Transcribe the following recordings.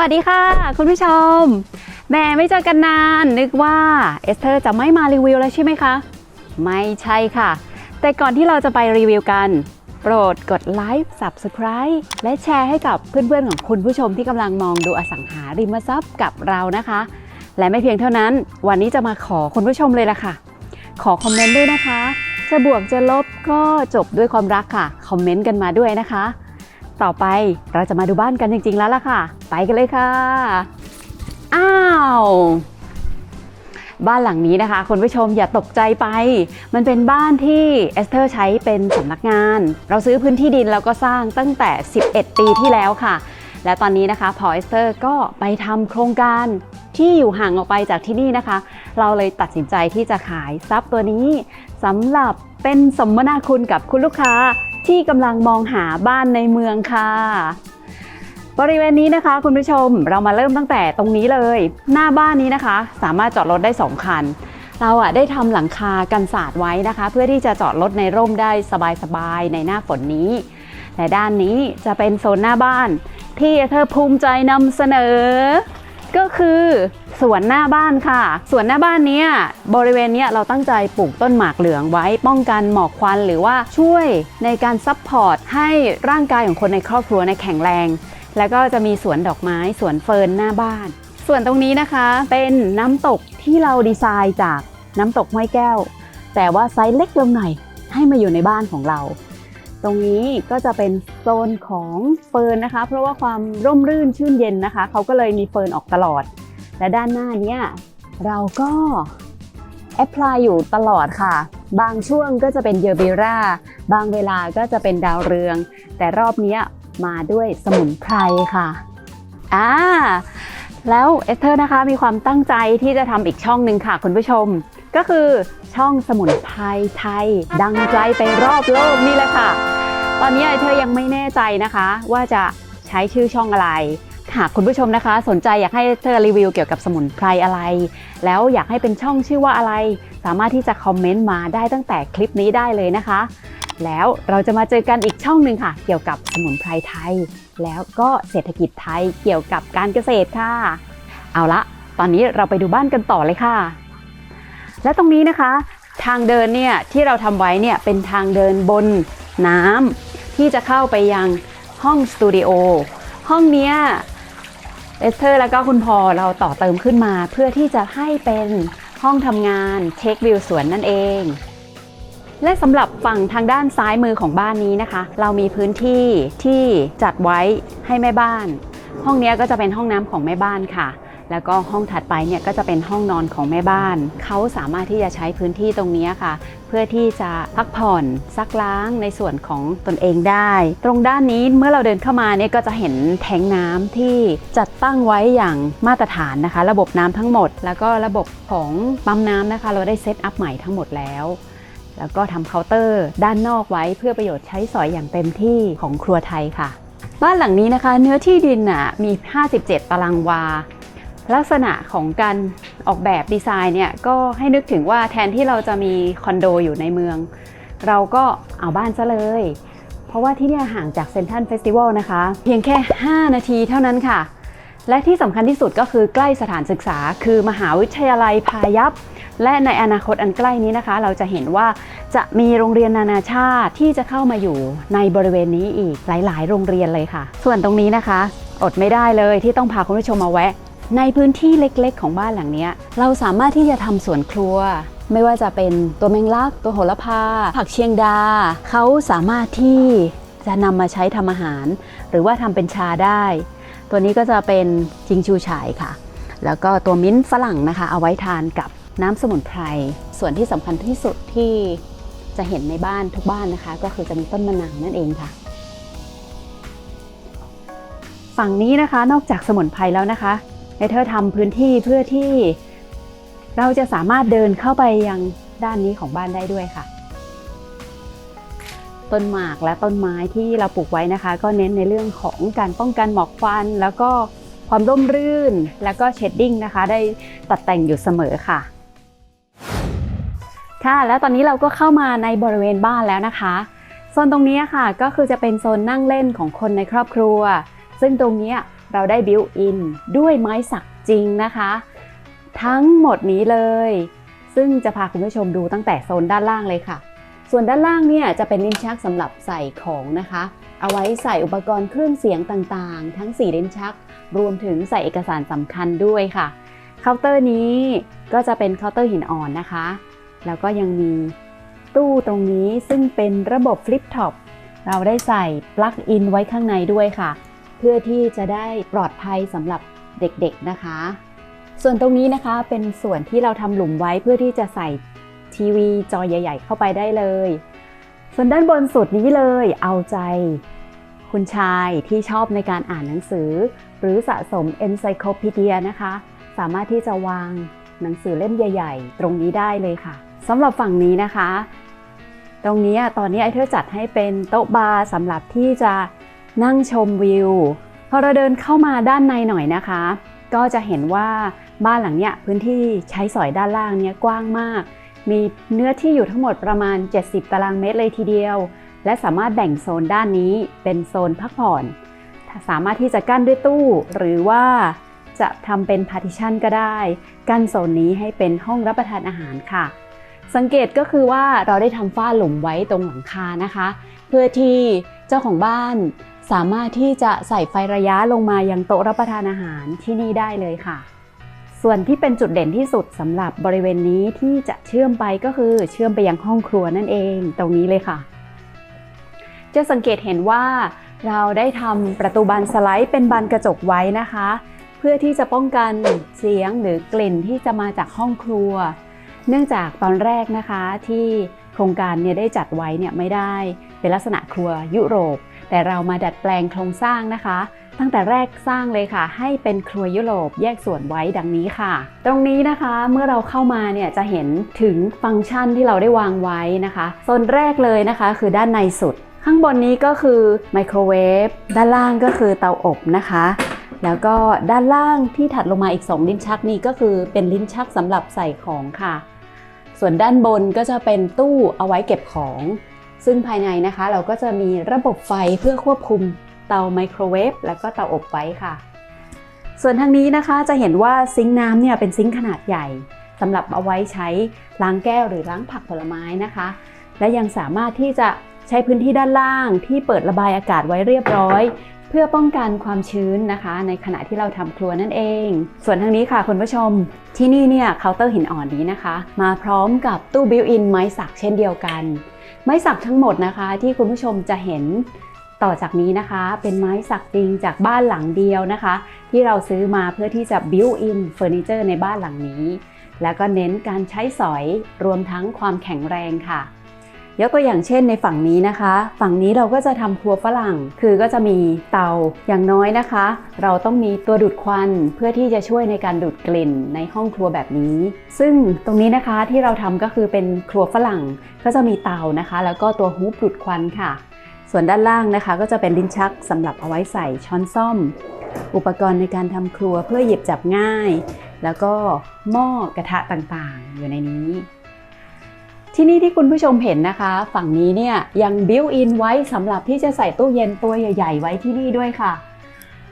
วัสดีค่ะ คุณผู้ชมแหม่ไม่เจอกันนาน นึกว่าเอสเธอร์จะไม่มารีวิวแล้วใช่ไหมคะ ไม่ใช่ค่ะ แต่ก่อนที่เราจะไปรีวิวกัน โปรดกดไลค์ Subscribe และแชร์ให้กับเพื่อนๆของคุณผู้ชมที่กำลังมองดูอสังหาริมทรัพย์กับเรานะคะ และไม่เพียงเท่านั้น วันนี้จะมาขอคุณผู้ชมเลยล่ะค่ะ ขอคอมเมนต์ด้วยนะคะ จะบวกจะลบก็จบด้วยความรักค่ะ คอมเมนต์กันมาด้วยนะคะ ต่อไปเราจะมาดูบ้านกันจริง ๆ แล้วล่ะค่ะ ไปกันเลยค่ะ อ้าวบ้านหลังนี้นะคะคุณผู้ชมอย่าตกใจไป มันเป็นบ้านที่เอสเธอร์ใช้เป็นสำนักงาน เราซื้อพื้นที่ดินแล้วก็สร้างตั้งแต่ 11 ปีที่แล้วค่ะ และตอนนี้นะคะพอเอสเธอร์ก็ไปทำโครงการที่อยู่ห่างออกไปจากที่นี่นะคะ เราเลยตัดสินใจที่จะขายทรัพย์ตัวนี้สำหรับเป็นสมนาคุณกับคุณลูกค้า ที่กำลังมองหาบ้านในเมืองค่ะ บริเวณนี้นะคะ คุณผู้ชมเรามาเริ่มตั้งแต่ตรงนี้เลย หน้าบ้านนี้นะคะ สามารถจอดรถได้ 2 คัน เราอะได้ทำหลังคากันศาสตร์ไว้นะคะ เพื่อที่จะจอดรถในร่มได้สบายๆในหน้าฝนนี้และด้านนี้จะเป็นโซนหน้าบ้านที่เธอภูมิใจนำเสนอ ก็คือสวนหน้าบ้านค่ะ สวนหน้าบ้านเนี้ยบริเวณเนี้ยเราตั้งใจปลูกต้นหมากเหลืองไว้ป้องกันหมอกควันหรือว่าช่วยในการซัพพอร์ตให้ร่างกายของคนในครอบครัวในแข็งแรง แล้วก็จะมีสวนดอกไม้สวนเฟิร์นหน้าบ้าน ส่วนตรงนี้นะคะเป็นน้ำตกที่เราดีไซน์จากน้ำตกห้วยแก้ว แต่ว่าไซส์เล็กลงหน่อยให้มาอยู่ในบ้านของเรา ตรงนี้ก็จะเป็นโซนของเฟิร์นนะคะ เพราะว่าความร่มรื่นชื่นเย็นนะคะ เขาก็เลยมีเฟิร์นออกตลอด และด้านหน้าเนี้ยเราก็แอพพลายอยู่ตลอดค่ะ บางช่วงก็จะเป็นเยอร์เบราบางเวลาก็จะเป็นดาวเรือง แต่รอบนี้มาด้วยสมุนไพรค่ะอ่าแล้วเอสเธอร์นะคะมีความตั้งใจที่จะทำอีกช่องหนึ่งค่ะคุณผู้ชม ก็คือ ช่องสมุนไพรไทย ดังไกลไปรอบโลกนี่แหละค่ะ ตอนนี้เธอยังไม่แน่ใจนะคะ ว่าจะใช้ชื่อช่องอะไรหากคุณผู้ชมนะคะ สนใจอยากให้เธอรีวิวเกี่ยวกับสมุนไพรอะไร แล้วอยากให้เป็นช่องชื่อว่าอะไร สามารถที่จะคอมเมนต์มาได้ตั้งแต่คลิปนี้ได้เลยนะคะ แล้วเราจะมาเจอกันอีกช่องหนึ่งค่ะ เกี่ยวกับสมุนไพรไทย แล้วก็เศรษฐกิจไทยเกี่ยวกับการเกษตรค่ะ เอาละตอนนี้เราไปดูบ้านกันต่อเลยค่ะ และตรงนี้นะคะ ทางเดินเนี่ยที่เราทำไว้เนี่ยเป็นทางเดินบนน้ำที่จะเข้าไปยังห้องสตูดิโอห้องเนี้ยเอสเธอร์แล้วก็คุณพอเราต่อเติมขึ้นมา เพื่อที่จะให้เป็นห้องทำงานเช็ควิวสวนนั่นเอง และสำหรับฝั่งทางด้านซ้ายมือของบ้านนี้นะคะ เรามีพื้นที่ที่จัดไว้ให้แม่บ้าน ห้องเนี้ยก็จะเป็นห้องน้ำของแม่บ้านค่ะ แล้วก็ห้องถัดไปเนี่ยก็จะเป็นห้องนอนของแม่บ้าน เขาสามารถที่จะใช้พื้นที่ตรงนี้ค่ะ เพื่อที่จะพักผ่อนซักล้างในส่วนของตนเองได้ ตรงด้านนี้เมื่อเราเดินเข้ามาเนี่ยก็จะเห็นแทงน้ำที่จัดตั้งไว้อย่างมาตรฐานนะคะ ระบบน้ำทั้งหมด แล้วก็ระบบของปั๊มน้ำนะคะ เราได้เซตอัพใหม่ทั้งหมดแล้วแล้วก็ทำเคาน์เตอร์ด้านนอกไว้เพื่อประโยชน์ใช้สอยอย่างเต็มที่ของครัวไทยค่ะ บ้านหลังนี้นะคะ เนื้อที่ดินน่ะมี 57 ตารางวา ลักษณะของการออกแบบดีไซน์เนี่ยก็ให้นึกถึงว่าแทนที่เราจะมีคอนโดอยู่ในเมือง เราก็เอาบ้านซะเลย เพราะว่าที่นี่ห่างจากเซนทันเฟสติวัลนะคะ เพียงแค่ 5 นาทีเท่านั้นค่ะ และที่สำคัญที่สุดก็คือใกล้สถานศึกษา คือมหาวิทยาลัยพายัพและในอนาคตอันใกล้นี้นะคะ เราจะเห็นว่าจะมีโรงเรียนนานาชาติที่จะเข้ามาอยู่ในบริเวณนี้อีกหลาย ๆ โรงเรียนเลยค่ะ ส่วนตรงนี้นะคะ อดไม่ได้เลยที่ต้องพาคุณผู้ชมมาแวะ ในพื้นที่เล็กๆ ของบ้านหลังนี้เราสามารถที่จะทำสวนครัว ไม่ว่าจะเป็นตัวแมงลัก ตัวโหระพา ผักเชียงดา เขาสามารถที่จะนำมาใช้ทำอาหาร หรือว่าทำเป็นชาได้ ตัวนี้ก็จะเป็นจิงชูฉายค่ะ แล้วก็ตัวมิ้นฝรั่งนะคะ เอาไว้ทานกับน้ำสมุนไพร ส่วนที่สำคัญที่สุดที่จะเห็นในบ้านทุกบ้านนะคะ ก็คือจะมีต้นมะนาวนั่นเองค่ะ ฝั่งนี้นะคะนอกจากสมุนไพรแล้วนะคะ เนเธอร์ทำพื้นที่เพื่อที่เราจะสามารถเดินเข้าไปยังด้านนี้ของบ้านได้ด้วยค่ะ ต้นหมากและต้นไม้ที่เราปลูกไว้นะคะ ก็เน้นในเรื่องของการป้องกันหมอกควัน แล้วก็ความร่มรื่นแล้วก็เชดดิ้งนะคะ ได้ตัดแต่งอยู่เสมอค่ะ ค่ะแล้วตอนนี้เราก็เข้ามาในบริเวณบ้านแล้วนะคะโซนตรงนี้ค่ะก็คือจะเป็นโซนนั่งเล่นของคนในครอบครัว ซึ่งตรงนี้ เราได้บิวอินด้วยไม้สักจริงนะคะ ทั้งหมดนี้เลย ซึ่งจะพาคุณผู้ชมดูตั้งแต่โซนด้านล่างเลยค่ะ ส่วนด้านล่างเนี่ยจะเป็นลิ้นชักสำหรับใส่ของนะคะ เอาไว้ใส่อุปกรณ์เครื่องเสียงต่างๆ ทั้ง4ลิ้นชัก รวมถึงใส่เอกสารสำคัญด้วยค่ะเคาน์เตอร์นี้ก็จะเป็นเคาน์เตอร์หินอ่อนนะคะ แล้วก็ยังมีตู้ตรงนี้ซึ่งเป็นระบบฟลิปท็อปเราได้ใส่ปลั๊กอินไว้ข้างในด้วยค่ะ เพื่อที่จะได้ปลอดภัยสำหรับเด็กๆนะคะ ส่วนตรงนี้นะคะเป็นส่วนที่เราทำหลุมไว้เพื่อที่จะใส่ทีวีจอใหญ่ ๆ เข้าไปได้เลย ส่วนด้านบนสุดนี้เลยเอาใจคุณชายที่ชอบในการอ่านหนังสือ หรือสะสม Encyclopedia นะคะ สามารถที่จะวางหนังสือเล่มใหญ่ ๆ ตรงนี้ได้เลยค่ะสำหรับฝั่งนี้นะคะ ตรงนี้ตอนนี้ไอเธอจัดให้เป็นโต๊ะบาร์สำหรับที่จะ นั่งชมวิว พอเราเดินเข้ามาด้านในหน่อยนะคะ ก็จะเห็นว่าบ้านหลังเนี้ยพื้นที่ใช้สอยด้านล่างเนี้ยกว้างมาก มีเนื้อที่อยู่ทั้งหมดประมาณ 70 ตารางเมตรเลยทีเดียว และสามารถแบ่งโซนด้านนี้เป็นโซนพักผ่อน สามารถที่จะกั้นด้วยตู้ หรือว่าจะทำเป็นพาร์ติชันก็ได้ กั้นโซนนี้ให้เป็นห้องรับประทานอาหารค่ะ สังเกตก็คือว่าเราได้ทำฝ้าหลุมไว้ตรงหลังคานะคะ เพื่อที่เจ้าของบ้าน สามารถที่จะใส่ไฟระยะลงมายังโต๊ะรับประทานอาหารที่นี่ได้เลยค่ะ ส่วนที่เป็นจุดเด่นที่สุดสำหรับบริเวณนี้ที่จะเชื่อมไปก็คือเชื่อมไปยังห้องครัวนั่นเองตรงนี้เลยค่ะ จะสังเกตเห็นว่าเราได้ทำประตูบานสไลด์เป็นบานกระจกไว้นะคะ เพื่อที่จะป้องกันเสียงหรือกลิ่นที่จะมาจากห้องครัว เนื่องจากตอนแรกนะคะที่โครงการเนี่ยได้จัดไว้เนี่ยไม่ได้ เป็นลักษณะครัวยุโรป แต่เรามาดัดแปลงโครงสร้างนะคะ ตั้งแต่แรกสร้างเลยค่ะ ให้เป็นครัวยุโรปแยกส่วนไว้ดังนี้ค่ะ ตรงนี้นะคะเมื่อเราเข้ามาเนี่ยจะเห็นถึงฟังก์ชันที่เราได้วางไว้นะคะโซนแรกเลยนะคะคือด้านในสุด ข้างบนนี้ก็คือไมโครเวฟด้านล่างก็คือเตาอบนะคะแล้วก็ด้านล่างที่ถัดลงมาอีก 2 ลิ้นชักนี้ก็คือเป็นลิ้นชักสำหรับใส่ของค่ะ ส่วนด้านบนก็จะเป็นตู้เอาไว้เก็บของ ซึ่งภายในนะคะเราก็จะมีระบบไฟเพื่อควบคุมเตาไมโครเวฟแล้วก็เตาอบไว้ค่ะ ส่วนทางนี้นะคะจะเห็นว่าซิงค์น้ำเนี่ยเป็นซิงค์ขนาดใหญ่สำหรับเอาไว้ใช้ล้างแก้วหรือล้างผักผลไม้นะคะ และยังสามารถที่จะใช้พื้นที่ด้านล่างที่เปิดระบายอากาศไว้เรียบร้อย เพื่อป้องกันความชื้นนะคะ ในขณะที่เราทำครัวนั่นเอง ส่วนทางนี้ค่ะคุณผู้ชม ที่นี่เนี่ยเคาน์เตอร์หินอ่อนนี้นะคะ มาพร้อมกับตู้บิวอินไม้สักเช่นเดียวกัน ไม้สักทั้งหมดนะคะที่คุณผู้ชมจะเห็นต่อจากนี้นะคะ เป็นไม้สักจริงจากบ้านหลังเดียวนะคะ ที่เราซื้อมาเพื่อที่จะบิวอินเฟอร์นิเจอร์ในบ้านหลังนี้ แล้วก็เน้นการใช้สอยรวมทั้งความแข็งแรงค่ะ ยกตัวอย่างเช่นในฝั่งนี้นะคะ ฝั่งนี้เราก็จะทำครัวฝรั่ง คือก็จะมีเตาอย่างน้อยนะคะ เราต้องมีตัวดูดควันเพื่อที่จะช่วยในการดูดกลิ่นในห้องครัวแบบนี้ ซึ่งตรงนี้นะคะที่เราทำก็คือเป็นครัวฝรั่งก็จะมีเตานะคะ แล้วก็ตัวฮูปดูดควันค่ะ ส่วนด้านล่างนะคะ ก็จะเป็นลิ้นชักสำหรับเอาไว้ใส่ช้อนซ่อม อุปกรณ์ในการทำครัวเพื่อหยิบจับง่าย แล้วก็หม้อกระทะต่างๆ อยู่ในนี้ ที่นี่ที่คุณผู้ชมเห็นนะคะ ฝั่งนี้เนี่ยยังบิวอินไว้สำหรับที่จะใส่ตู้เย็นตัวใหญ่ ๆ ไว้ที่นี่ด้วยค่ะ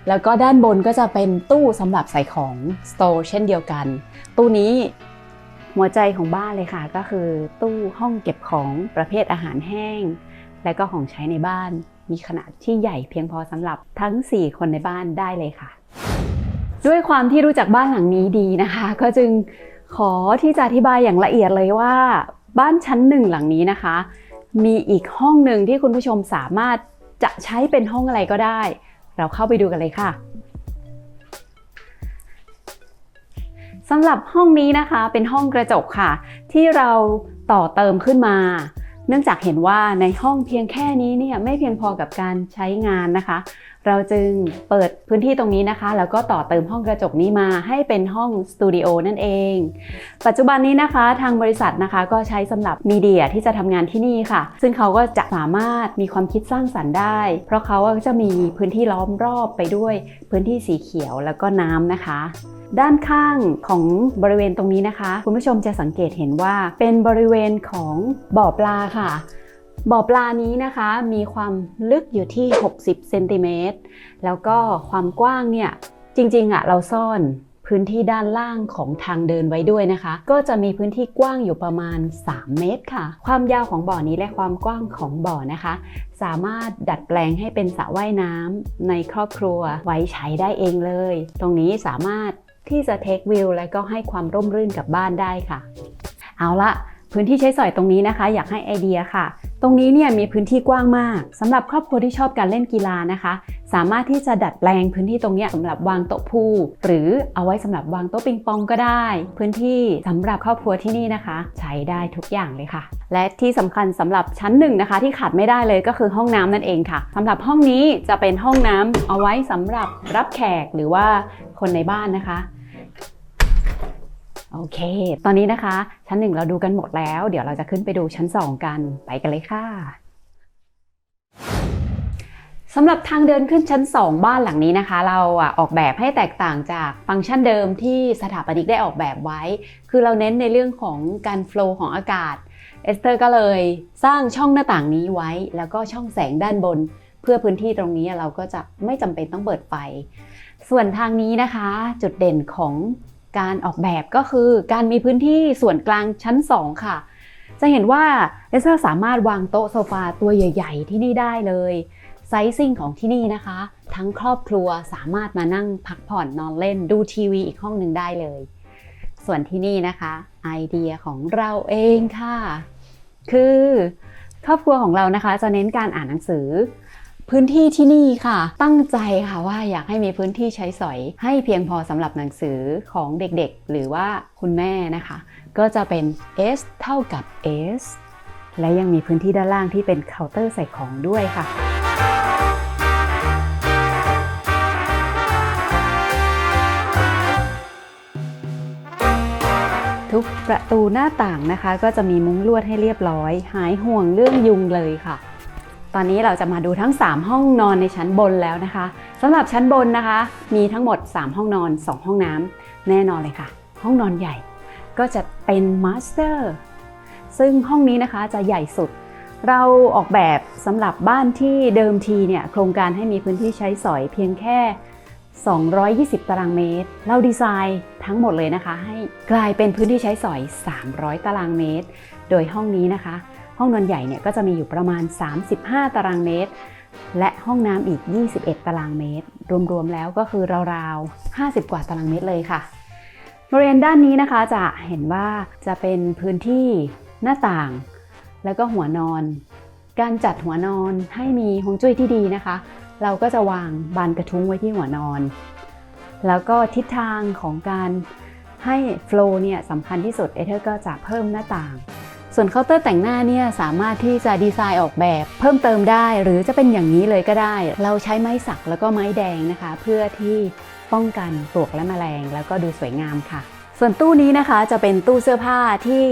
แล้วก็ด้านบนก็จะเป็นตู้สำหรับใส่ของสโตร์เช่นเดียวกัน ตู้นี้หัวใจของบ้านเลยค่ะ ก็คือตู้ห้องเก็บของประเภทอาหารแห้ง และก็ของใช้ในบ้าน มีขนาดที่ใหญ่เพียงพอสำหรับทั้ง 4 คนในบ้านได้เลยค่ะ ด้วยความที่รู้จักบ้านหลังนี้ดีนะคะ ก็จึงขอที่จะอธิบายอย่างละเอียดเลยว่า บ้านชั้นหนึ่งหลังนี้นะคะ มีอีกห้องหนึ่งที่คุณผู้ชมสามารถจะใช้เป็นห้องอะไรก็ได้ เราเข้าไปดูกันเลยค่ะสำหรับห้องนี้นะคะเป็นห้องกระจกค่ะ ที่เราต่อเติมขึ้นมา เนื่องจากเห็นว่าในห้องเพียงแค่นี้เนี่ยไม่เพียงพอกับการใช้งานนะคะ เราจึงเปิดพื้นที่ตรงนี้นะคะ แล้วก็ต่อเติมห้องกระจกนี้มาให้เป็นห้องสตูดิโอนั่นเอง ปัจจุบันนี้นะคะทางบริษัทนะคะก็ใช้สำหรับมีเดียที่จะทำงานที่นี่ค่ะ ซึ่งเขาก็จะสามารถมีความคิดสร้างสรรค์ได้ เพราะเขาก็จะมีพื้นที่ล้อมรอบไปด้วยพื้นที่สีเขียวแล้วก็น้ำนะคะด้านข้างของบริเวณตรงนี้นะคะ คุณผู้ชมจะสังเกตเห็นว่าเป็นบริเวณของบ่อปลาค่ะ บ่อปลานี้นะคะมีความลึกอยู่ที่ 60เซนติเมตรแล้วก็ความกว้างเนี่ยจริงๆอะเราซ่อนพื้นที่ด้านล่างของทางเดินไว้ด้วยนะคะ ก็จะมีพื้นที่กว้างอยู่ประมาณ 3 เมตรค่ะ ความยาวของบ่อนี้และความกว้างของบ่อนะคะ สามารถดัดแปลงให้เป็นสระว่ายน้ำในครอบครัวไว้ใช้ได้เองเลย ตรงนี้สามารถที่จะเทควิวและก็ให้ความร่มรื่นกับบ้านได้ค่ะ เอาละพื้นที่ใช้สอยตรงนี้นะคะ อยากให้ไอเดียค่ะ ตรงนี้เนี่ยมีพื้นที่กว้างมากสำหรับครอบครัวที่ชอบการเล่นกีฬานะคะ สามารถที่จะดัดแปลงพื้นที่ตรงนี้สำหรับวางโต๊ะพูหรือเอาไว้สำหรับวางโต๊ะปิงปองก็ได้ พื้นที่สำหรับครอบครัวที่นี่นะคะ ใช้ได้ทุกอย่างเลยค่ะ และที่สำคัญสำหรับชั้นหนึ่งนะคะ ที่ขาดไม่ได้เลยก็คือห้องน้ำนั่นเองค่ะสำหรับห้องนี้จะเป็นห้องน้ำเอาไว้สำหรับรับแขกหรือว่าคนในบ้านนะคะ โอเค ตอนนี้นะคะ ชั้นหนึ่งเราดูกันหมดแล้ว เดี๋ยวเราจะขึ้นไปดูชั้น2กัน ไปกันเลยค่ะสำหรับทางเดินขึ้นชั้น 2 บ้านหลังนี้นะคะ เราออกแบบให้แตกต่างจากฟังก์ชันเดิมที่สถาปนิกได้ออกแบบไว้ คือเราเน้นในเรื่องของการโฟล์ของอากาศเอสเตอร์ก็เลยสร้างช่องหน้าต่างนี้ไว้ แล้วก็ช่องแสงด้านบน เพื่อพื้นที่ตรงนี้เราก็จะไม่จำเป็นต้องเปิดไฟ ส่วนทางนี้นะคะ จุดเด่นของ การออกแบบก็คือการมีพื้นที่ส่วนกลางชั้น 2 ค่ะ จะเห็นว่าเอสเตอร์สามารถวางโต๊ะโซฟาตัวใหญ่ ๆ ที่นี่ได้เลยไซซิ่งของที่นี่นะคะ ทั้งครอบครัวสามารถมานั่งพักผ่อนนอนเล่นดูทีวีอีกห้องหนึ่งได้เลย ส่วนที่นี่นะคะ ไอเดียของเราเองค่ะ คือครอบครัวของเรานะคะจะเน้นการอ่านหนังสือ พื้นที่ที่นี่ค่ะ ตั้งใจค่ะว่าอยากให้มีพื้นที่ใช้สอย ให้เพียงพอสำหรับหนังสือของเด็กๆ หรือว่าคุณแม่นะคะ ก็จะเป็น S เท่ากับ S และยังมีพื้นที่ด้านล่างที่เป็นเคาน์เตอร์ใส่ของด้วยค่ะทุกประตูหน้าต่างนะคะ ก็จะมีมุ้งลวดให้เรียบร้อย หายห่วงเรื่องยุงเลยค่ะ ตอนนี้เราจะมาดูทั้ง 3 ห้องนอนในชั้นบนแล้วนะคะสำหรับชั้นบนนะคะ มีทั้งหมด 3 ห้องนอน 2 ห้องน้ำแน่นอนเลยค่ะ ห้องนอนใหญ่ ก็จะเป็นมาสเตอร์ซึ่งห้องนี้นะคะจะใหญ่สุด เราออกแบบสำหรับบ้านที่เดิมทีเนี่ยโครงการให้มีพื้นที่ใช้สอยเพียงแค่ 220 ตารางเมตร เราดีไซน์ทั้งหมดเลยนะคะ ให้กลายเป็นพื้นที่ใช้สอย 300 ตารางเมตร โดยห้องนี้นะคะ ห้องนอนใหญ่เนี่ยก็จะมีอยู่ประมาณ 35 ตารางเมตร และห้องน้ำอีก 21 ตารางเมตร รวมๆแล้วก็คือราวๆ 50 กว่าตารางเมตรเลยค่ะ บริเวณด้านนี้นะคะจะเห็นว่าจะเป็นพื้นที่หน้าต่าง แล้วก็หัวนอน การจัดหัวนอนให้มีฮวงจุ้ยที่ดีนะคะ เราก็จะวางบานกระทุ้งไว้ที่หัวนอน แล้วก็ทิศทางของการให้โฟล์เนี่ยสำคัญที่สุดเอเธอร์ก็จะเพิ่มหน้าต่าง ส่วนเคาน์เตอร์แต่งหน้าเนี่ยสามารถที่จะดีไซน์ออกแบบ เพิ่มเติมได้หรือจะเป็นอย่างนี้เลยก็ได้ เราใช้ไม้สักแล้วก็ไม้แดงนะคะ เพื่อที่ป้องกันปลวกและแมลง แล้วก็ดูสวยงามค่ะ ส่วนตู้นี้นะคะจะเป็นตู้เสื้อผ้าที่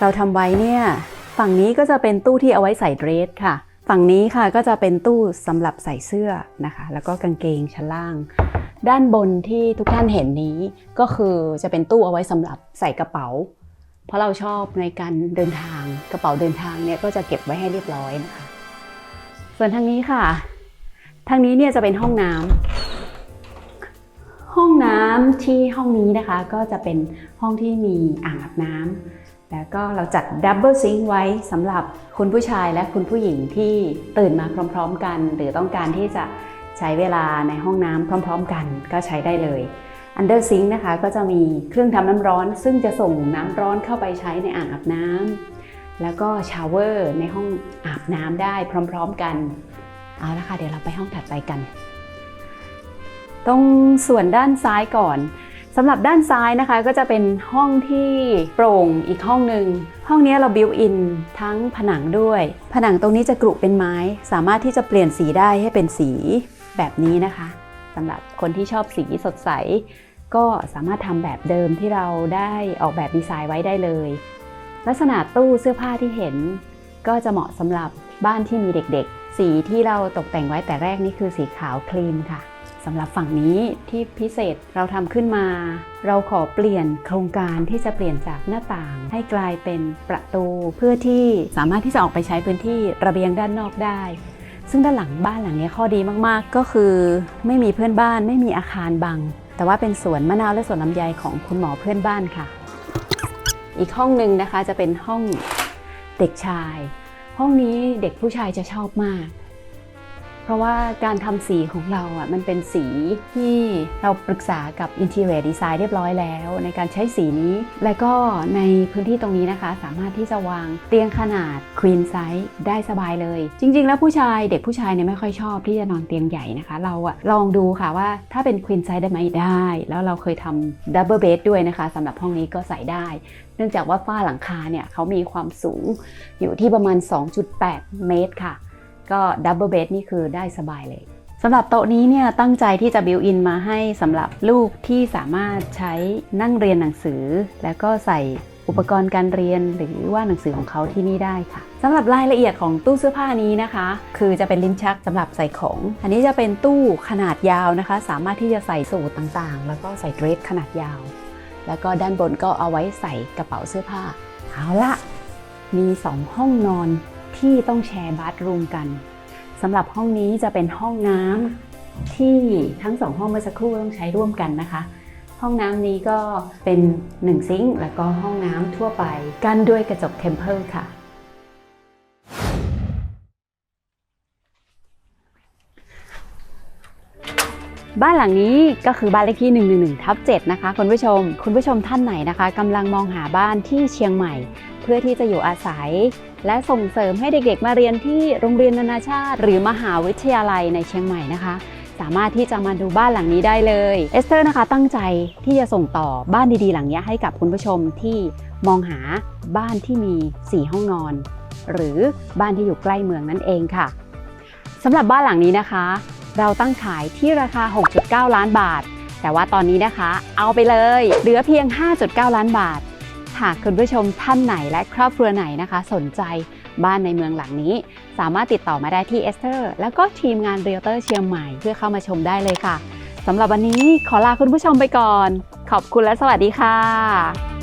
เราทำไว้เนี่ยฝั่งนี้ก็จะเป็นตู้ที่เอาไว้ใส่เดรสค่ะ ฝั่งนี้ค่ะก็จะเป็นตู้สำหรับใส่เสื้อนะคะ แล้วก็กางเกงชั้นล่าง ด้านบนที่ทุกท่านเห็นนี้ก็คือจะเป็นตู้เอาไว้สำหรับใส่กระเป๋า เพราะเราชอบในการเดินทางกระเป๋าเดินทางเนี่ยก็จะเก็บไว้ให้เรียบร้อยนะคะ ส่วนทางนี้ค่ะ ทางนี้เนี่ยจะเป็นห้องน้ำห้องน้ำที่ห้องนี้นะคะ ก็จะเป็นห้องที่มีอ่างอาบน้ำแล้วก็เราจัดดับเบิลซิงค์ไว้สำหรับคุณผู้ชายและคุณผู้หญิงที่ตื่นมาพร้อม ๆ กัน หรือต้องการที่จะใช้เวลาในห้องน้ำพร้อม ๆ กันก็ใช้ได้เลย อันเดอร์ซิงค์นะคะก็จะมีเครื่องทำน้ำร้อน ซึ่งจะส่งน้ำร้อนเข้าไปใช้ในอ่างอาบน้ำแล้วก็ชาวเวอร์ในห้องอาบน้ำได้พร้อมๆกันเอาละค่ะเดี๋ยวเราไปห้องถัดไปกัน ตรงส่วนด้านซ้ายก่อนสำหรับด้านซ้ายนะคะก็จะเป็นห้องที่โปร่งอีกห้องหนึ่งห้องนี้เราบิวอินทั้งผนังด้วย ผนังตรงนี้จะกรุเป็นไม้ สามารถที่จะเปลี่ยนสีได้ให้เป็นสีแบบนี้นะคะ สำหรับคนที่ชอบสีสดใส ก็สามารถทำแบบเดิมที่เราได้ออกแบบดีไซน์ไว้ได้เลย ลักษณะตู้เสื้อผ้าที่เห็น ก็จะเหมาะสำหรับบ้านที่มีเด็กๆ สีที่เราตกแต่งไว้แต่แรกนี่คือสีขาวครีมค่ะสสำหรับฝั่งนี้ที่พิเศษเราทำขึ้นมา เราขอเปลี่ยนโครงการที่จะเปลี่ยนจากหน้าต่าง ให้กลายเป็นประตู เพื่อที่สามารถที่จะออกไปใช้พื้นที่ระเบียงด้านนอกได้ ซึ่งด้านหลังบ้านหลังนี้ข้อดีมากๆ ก็คือไม่มีเพื่อนบ้านไม่มีอาคารบัง แต่ว่าเป็นสวนมะนาวและสวนลำไยของคุณหมอเพื่อนบ้านค่ะ อีกห้องหนึ่งนะคะจะเป็นห้องเด็กชาย ห้องนี้เด็กผู้ชายจะชอบมาก เพราะว่าการทำสีของเราอะมันเป็นสีที่เราปรึกษากับ Interior Design เรียบร้อยแล้ว ในการใช้สีนี้ และก็ในพื้นที่ตรงนี้นะคะ สามารถที่จะวางเตียงขนาด Queen Size ได้สบายเลย จริง ๆ แล้วผู้ชายเด็กผู้ชายเนี่ยไม่ค่อยชอบที่จะนอนเตียงใหญ่นะคะ เราอะลองดูค่ะว่าถ้าเป็น Queen Size ได้ไหมได้ แล้วเราเคยทำ Double Bed ด้วยนะคะสำหรับห้องนี้ก็ใส่ได้เนื่องจากว่าฝ้าหลังคาเนี่ยเขามีความสูงอยู่ที่ประมาณ 2.8 เมตรค่ะ ก็ดับเบิลเบดนี่คือได้สบายเลยสำหรับโต๊ะนี้เนี่ยตั้งใจที่จะบิวอินมาให้สำหรับลูกที่สามารถใช้นั่งเรียนหนังสือ แล้วก็ใส่อุปกรณ์การเรียนหรือว่าหนังสือของเขาที่นี่ได้ค่ะสำหรับรายละเอียดของตู้เสื้อผ้านี้นะคะ คือจะเป็นลิ้นชักสำหรับใส่ของ อันนี้จะเป็นตู้ขนาดยาวนะคะ สามารถที่จะใส่สูทต่างๆ แล้วก็ใส่เดรสขนาดยาว แล้วก็ด้านบนก็เอาไว้ใส่กระเป๋าเสื้อผ้าเอาละมีสองห้องนอน ที่ต้องแชร์บาร์รูมกันสำหรับห้องนี้จะเป็นห้องน้ำที่ทั้งสองห้องเมื่อสักครู่ต้องใช้ร่วมกันนะคะ ห้องน้ำนี้ก็เป็น 1 ซิงค์แล้วก็ห้องน้ำทั่วไปกั้นด้วยกระจกเทมเพิลค่ะ บ้านหลังนี้ก็คือบ้านเลขที่ 111ทับ7นะคะคุณผู้ชม คุณผู้ชมท่านไหนนะคะกำลังมองหาบ้านที่เชียงใหม่ เพื่อที่จะอยู่อาศัย และส่งเสริมให้เด็กๆ มาเรียนที่โรงเรียนนานาชาติ หรือมหาวิทยาลัยในเชียงใหม่นะคะ สามารถที่จะมาดูบ้านหลังนี้ได้เลยเอสเตอร์นะคะตั้งใจที่จะส่งต่อบ้านดีๆ หลังนี้ให้กับคุณผู้ชมที่มองหาบ้านที่มี 4 ห้องนอน หรือบ้านที่อยู่ใกล้เมืองนั่นเองค่ะสำหรับบ้านหลังนี้นะคะ เราตั้งขายที่ราคา 6.9 ล้านบาท แต่ว่าตอนนี้นะคะ เอาไปเลย เหลือเพียง 5.9 ล้านบาท หากคุณผู้ชมท่านไหนและครอบครัวไหนนะคะ สนใจบ้านในเมืองหลังนี้ สามารถติดต่อมาได้ที่เอสเตอร์แล้วก็ทีมงานเรียลเตอร์เชียงใหม่เพื่อเข้ามาชมได้เลยค่ะสำหรับวันนี้ขอลาคุณผู้ชมไปก่อน ขอบคุณและสวัสดีค่ะ